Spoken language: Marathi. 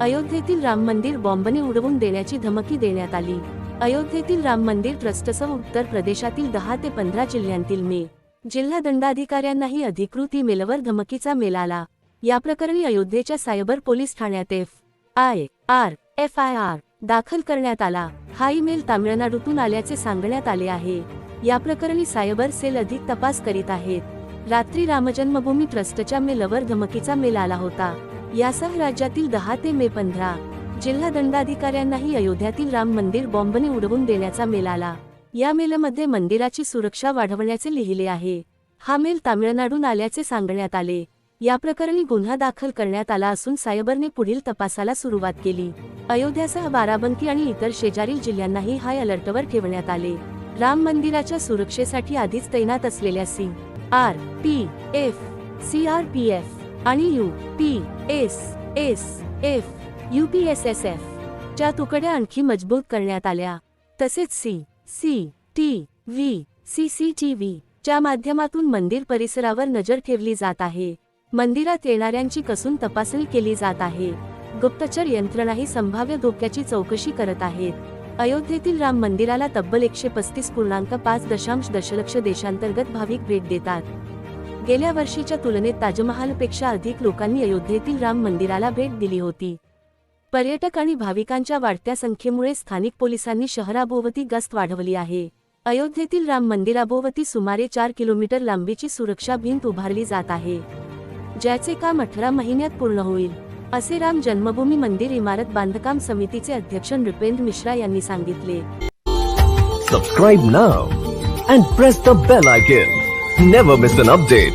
अयोध्येतील राम मंदिर बॉम्बने उडवून देण्याची धमकी देण्यात आली. अयोध्येतील राम मंदिर ट्रस्टसह उत्तर प्रदेशातील दहा ते पंधरा जिल्ह्यांतील मे. जिल्हा दंडाधिकाऱ्यांनाही अधिकृत ईमेलवर धमकीचा मेल आला. या प्रकरणी अयोध्येच्या सायबर पोलीस ठाण्यात F. I. R. F. I. R. दाखल करण्यात आला. हा ईमेल तामिळनाडूतून आल्याचे सांगण्यात आले आहे. या प्रकरणी सायबर सेल अधिक तपास करीत आहेत. रात्री रामजन्मभूमी ट्रस्टच्या मेलवर धमकीचा मेल आला होता. यासह राज्यातील दहा ते मे पंधरा. जिल्हा दंडाधिकाऱ्यांनाही अयोध्यातील राम मंदिर बॉम्बने उडवून देण्याचा मेल आला. या मेलमध्ये मंदिराची सुरक्षा वाढवण्याचे लिहिले आहे. हा मेल तामिळनाडून आल्याचे सांगण्यात आले. या प्रकरणी गुन्हा दाखल करण्यात आला असून सायबरने पुढील तपासाला सुरुवात केली. अयोध्यासह बाराबंकी आणि इतर शेजारील जिल्ह्यांनाही हाय अलर्टवर ठेवण्यात आले. राम मंदिराच्या सुरक्षेसाठी आधीच तैनात असलेल्या C. R. P. F. C. R. P. F. आणि U P S S F U P S S F च्या तुकड्या आणखी मजबूत करण्यात आल्या. तसेच C C T V C C T V च्या माध्यमातून मंदिर परिसरावर नजर ठेवली जात आहे. मंदिरात येणाऱ्यांची कसून तपासणी केली जात आहे. गुप्तचर यंत्रणाही संभाव्य धोक्याची चौकशी करत आहेत. अयोध्येतील राम मंदिराला तब्बल एकशे पस्तीस पूर्णांक पाच दशांश दशलक्ष देशांतर्गत भाविक भेट देतात. गेल्या वर्षीच्या तुलनेत ताजमहालपेक्षा अधिक लोकांनी अयोध्येतील राम मंदिराला भेट दिली होती. पर्यटक आणि भाविकांच्या वाढत्या संख्येमुळे स्थानिक पोलिसांनी शहराभोवती गस्त वाढवली आहे. अयोध्येतील राम मंदिराभोवती सुमारे चार किलोमीटर लांबीची सुरक्षा भिंत उभारली जात आहे. ज्याचे काम अठरा महिन्यात पूर्ण होईल असे राम जन्मभूमी मंदिर इमारत बांधकाम समितीचे अध्यक्ष नृपेंद्र मिश्रा यांनी सांगितले. Subscribe now and press the bell icon never miss an update